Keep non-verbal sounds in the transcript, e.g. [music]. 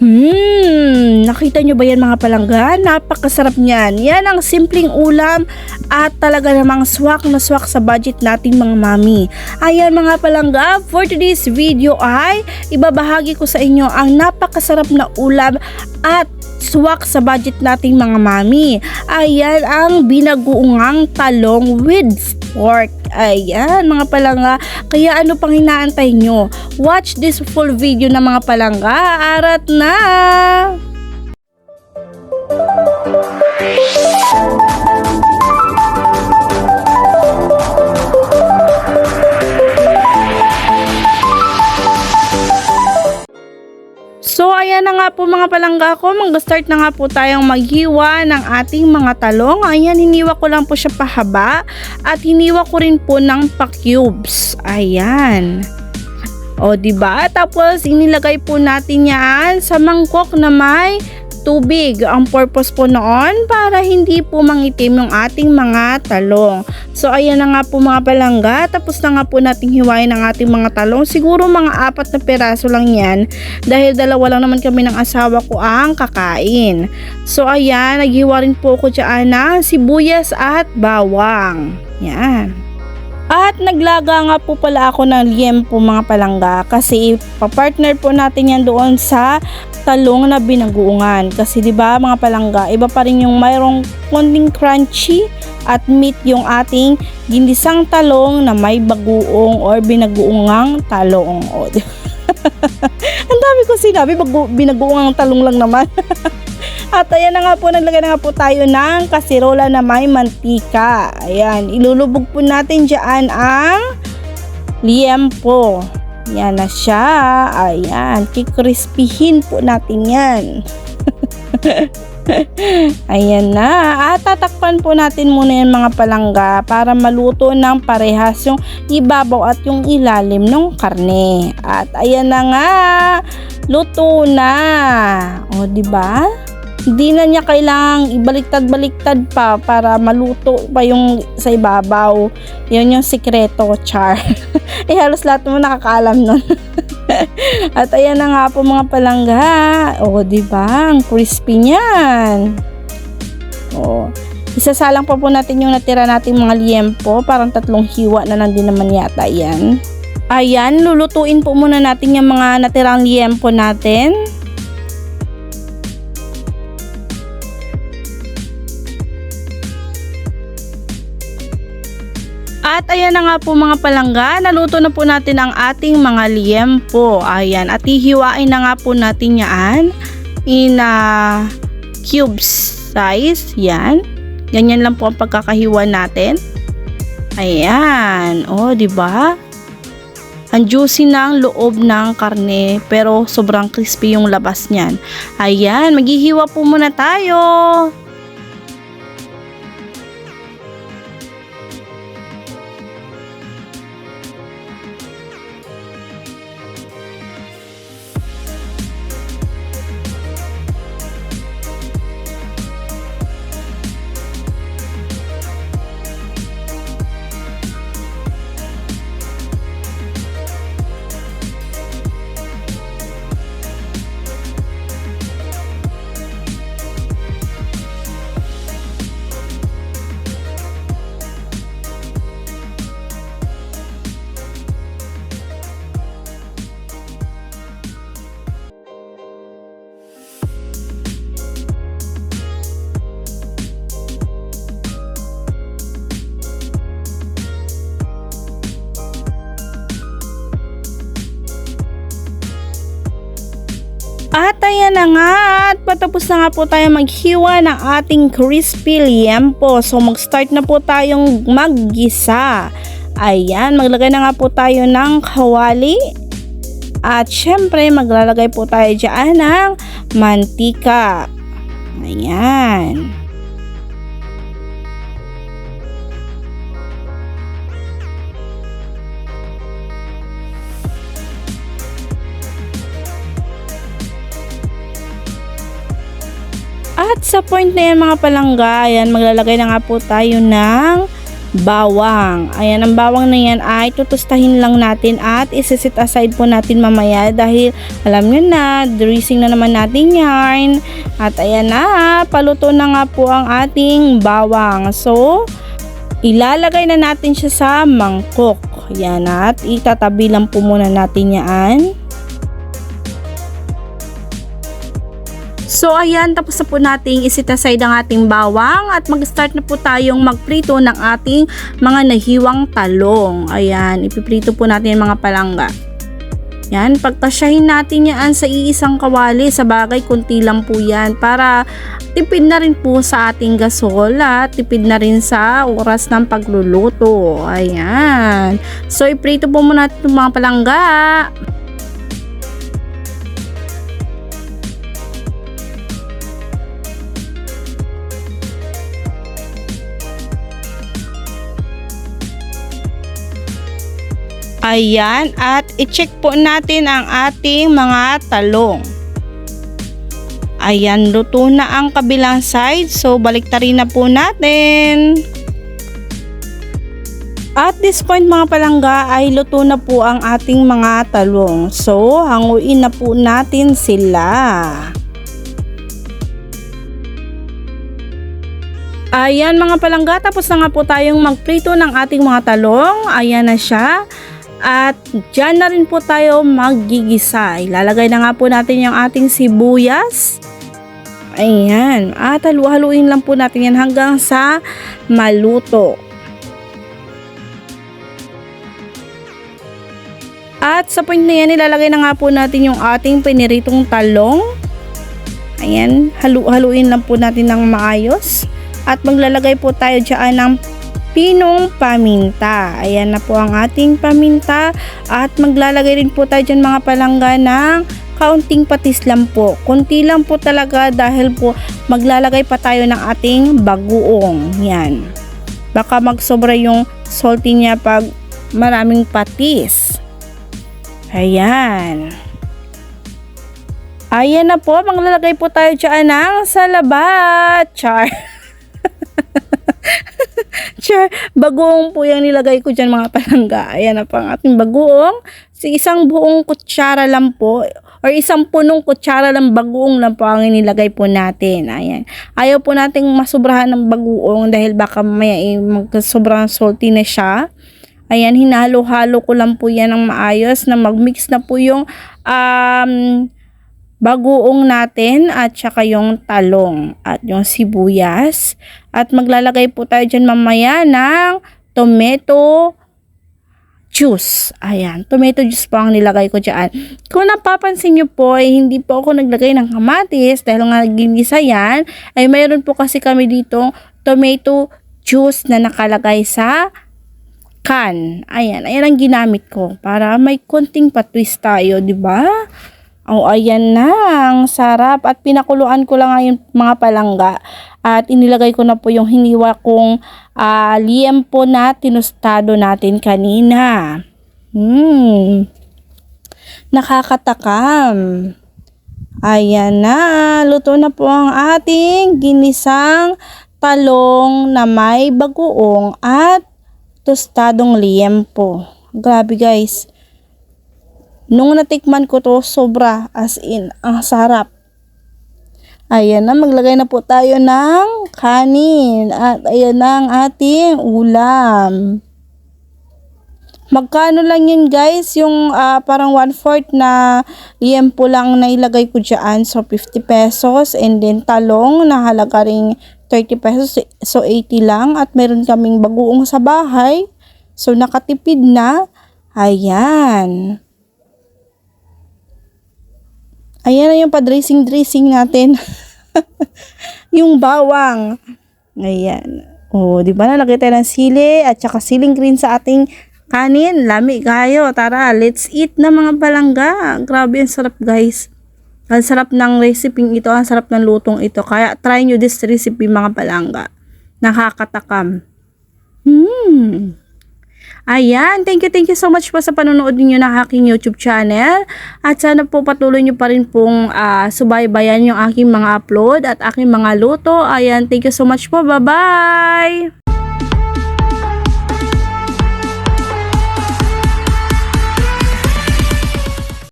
Hmm, nakita nyo ba yan mga palangga? Napakasarap niyan. Yan ang simpleng ulam at talaga namang swak na swak sa budget nating mga mami. Ayan mga palangga, for today's video ay ibabahagi ko sa inyo ang napakasarap na ulam at swak sa budget nating mga mami. Ayan ang binaguungang talong with pork. Ayan mga palangga. Kaya ano pang hinaantay nyo? Watch this full video na mga palangga. Arat na! Ayan na nga po mga palangga ko, mag-start na nga po tayong maghiwa ng ating mga talong. Ayan, hiniwa ko lang po siya pahaba at hiniwa ko rin po ng pa-cubes. Ayan. O, ba? Tapos inilagay po natin yan sa mangkok na may tubig. Ang purpose po noon para hindi po mangitim yung ating mga talong. So ayan na nga po mga palangga. Tapos na nga po nating hiwain ang ating mga talong. Siguro mga apat na peraso lang yan. Dahil dalawa lang naman kami ng asawa ko ang kakain. So ayan, naghiwa rin po ko dyan ng sibuyas at bawang. Yan. At naglaga nga po pala ako ng liempo mga palangga kasi papartner po natin yan doon sa talong na binaguungan. Kasi 'di ba mga palangga, iba pa rin yung mayroong konting crunchy at meat yung ating ginisang talong na may baguong or binaguungang talong. O, [laughs] Ang dami ko sinabi, bagu- binaguungang talong lang naman. [laughs] At ayan na nga po, naglagay na nga po tayo ng kasirola na may mantika. Ayan, ilulubog po natin dyan ang liempo. Yan na siya. Ayan, kikrispihin po natin yan. [laughs] Ayan na. At tatakpan po natin muna yan mga palangga para maluto ng parehas yung ibabaw at yung ilalim ng karne. At ayan na nga. Luto na. O, di ba? Hindi na niya kailangang ibaliktad-baliktad pa para maluto pa yung sa ibabaw. Yun yung sikreto, char. [laughs] eh halos lahat mo nakakaalam nun. [laughs] At ayan na nga po mga palangga. O, di ba? Ang crispy niyan. O, isasalang pa po natin yung natira nating mga liempo. Parang tatlong hiwa na lang din naman yata yan. Ayan, lulutuin po muna natin yung mga natirang liempo natin. At ayan na nga po mga palangga, naluto na po natin ang ating mga liempo. Ayan, at hihiwain na nga po natin yan in uh, cubes size. Yan. Ganyan lang po ang pagkakahiwa natin. Ayan. O, oh, di ba? Ang juicy na ang loob ng karne pero sobrang crispy yung labas niyan. Ayan, maghihiwa po muna tayo. Ayan na nga, at patapos na nga po tayo maghiwa ng ating crispy liempo. So mag-start na po tayong maggisa. Ayan, maglagay na nga po tayo ng kawali. At syempre, maglalagay po tayo dyan ng mantika. Ayan. At sa point na yan mga palangga, ayan, maglalagay na nga po tayo ng bawang. Ayan, ang bawang na yan ay tutustahin lang natin at isisit aside po natin mamaya dahil alam nyo na, dressing na naman natin yarn. At ayan na, paluto na nga po ang ating bawang. So, ilalagay na natin siya sa mangkok. Yan at itatabi lang po muna natin yan. So ayan, tapos na po nating isit aside ang ating bawang at mag-start na po tayong magprito ng ating mga nahiwang talong. Ayan, ipiprito po natin mga palangga. Yan, pagtasyahin natin yan sa iisang kawali, sa bagay kunti lang po yan para tipid na rin po sa ating gasol at tipid na rin sa oras ng pagluluto. Ayan. So, iprito po muna itong mga palangga. Ayan, at i-check po natin ang ating mga talong. Ayan, luto na ang kabilang side. So, baliktarin na po natin. At this point mga palangga ay luto na po ang ating mga talong. So, hanguin na po natin sila. Ayan mga palangga, tapos na nga po tayong magprito ng ating mga talong. Ayan na siya. At dyan na rin po tayo magigisa. Ilalagay na nga po natin yung ating sibuyas. Ayan. At halu-haluin lang po natin yan hanggang sa maluto. At sa point na yan, ilalagay na nga po natin yung ating piniritong talong. Ayan, halu-haluin lang po natin ng maayos. At maglalagay po tayo dyan ng pinong paminta. Ayan na po ang ating paminta. At maglalagay rin po tayo dyan mga palangga ng kaunting patis lang po. Kunti lang po talaga dahil po maglalagay pa tayo ng ating bagoong. Yan. Baka magsobra yung salty niya pag maraming patis. Ayan. Ayan na po, maglalagay po tayo dyan ng salabat. Char. [laughs] [laughs] Char, bagoong po yung nilagay ko dyan mga palangga. Ayan na po ang ating bagoong. Si isang buong kutsara lang po or isang punong kutsara ng bagoong lang po ang inilagay po natin. Ayan. Ayaw po nating masubrahan ng bagoong dahil baka mamaya eh, magsobrang salty na siya. Ayan, hinalo-halo ko lang po yan ng maayos na mag-mix na po yung um, bagoong natin at saka yung talong at yung sibuyas. At maglalagay po tayo dyan mamaya ng tomato juice. Ayan, tomato juice po ang nilagay ko dyan. Kung napapansin nyo po, ay hindi po ako naglagay ng kamatis dahil nga ginisa yan, ay mayroon po kasi kami dito tomato juice na nakalagay sa can. Ayan, ayan ang ginamit ko para may konting patwist tayo, di ba? Oh, ayan na, ang sarap. At pinakuluan ko lang ngayon mga palangga. At inilagay ko na po yung hiniwa kong uh, liempo na tinustado natin kanina. Hmm. Nakakatakam. Ayan na, luto na po ang ating ginisang talong na may bagoong at tostadong liempo. Grabe guys. Nung natikman ko to, sobra as in, ang sarap. Ayan na, maglagay na po tayo ng kanin. At ayan na ang ating ulam. Magkano lang yun guys, yung uh, parang 1/4 na liempo lang na ilagay ko dyan. So 50 pesos and then talong na halaga ring 30 pesos. So 80 lang at meron kaming bagoong sa bahay. So nakatipid na. Ayan. Ayan na yung pa-dressing-dressing natin. [laughs] yung bawang. Ayan. O, oh, di ba nalagay tayo ng sili at saka siling green sa ating kanin. Lami kayo. Tara, let's eat na mga palangga. Grabe, ang sarap guys. Ang sarap ng recipe ito. Ang sarap ng lutong ito. Kaya try nyo this recipe mga palangga. Nakakatakam. Hmm. Ayan, thank you, thank you so much po sa panonood niyo ng aking YouTube channel. At sana po patuloy niyo pa rin pong uh, subaybayan yung aking mga upload at aking mga luto. Ayan, thank you so much po. Bye-bye!